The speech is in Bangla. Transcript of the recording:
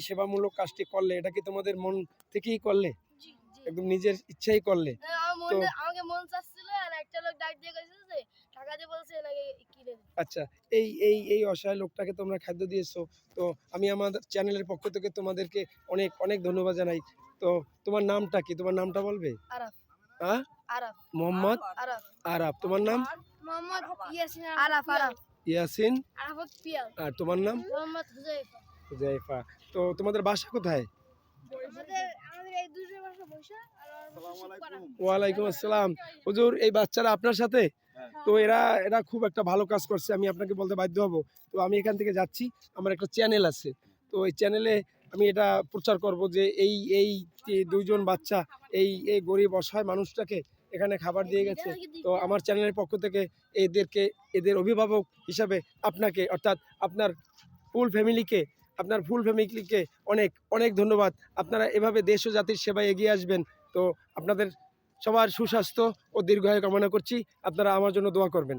সেবামূলক কাজটি করলে এটা কি তোমাদের মন থেকেই করলে? একদম নিজের ইচ্ছাই করলে। না, আমার তো- মনে আমাকে মন চাচ্ছিল আর একটা লোক ডাক দিয়ে কইছে যে টাকা দিয়ে বলছে নাকি কিনে আচ্ছা এই এই এই অসহায় লোকটাকে তোমরা খাদ্য দিয়েছ। তো আমি আমাদের চ্যানেলের পক্ষ থেকে তোমাদেরকে অনেক অনেক ধন্যবাদ জানাই। তো তোমার নামটা কি? তোমার নামটা বলবে? আরাফ। হ্যাঁ? আরাফ। মোহাম্মদ? আরাফ। তোমার নাম? মোহাম্মদ ইয়াসিন আরাফ। আরাফ ইয়াসিন? পিয়াল। আর তোমার নাম? মোহাম্মদ হুজাইফা। জাইফা। তো তোমাদের বাসা কোথায়। ওয়ালাইকুম আসসালাম। হুজুর এই বাচ্চারা আপনার সাথে? তো এরা এরা খুব একটা ভালো কাজ করছে আমি আপনাকে বলতে বাধ্য হব। তো আমি এখান থেকে যাচ্ছি আমার একটা চ্যানেল আছে। তো এই চ্যানেলে আমি এটা প্রচার করব যে এই এই দুইজন বাচ্চা এই এই গরিব অসহায় মানুষটাকে এখানে খাবার দিয়ে গেছে। তো আমার চ্যানেলের পক্ষ থেকে এদেরকে এদের অভিভাবক হিসাবে আপনাকে অর্থাৎ আপনার ফুল ফ্যামিলিকে আপনার ফুল ফ্যামিলিকে অনেক অনেক ধন্যবাদ। আপনারা এভাবে দেশ ও জাতির সেবায় এগিয়ে আসবেন। তো আপনাদের সবার সুস্বাস্থ্য ও দীর্ঘায়ু কামনা করছি। আপনারা আমার জন্য দোয়া করবেন।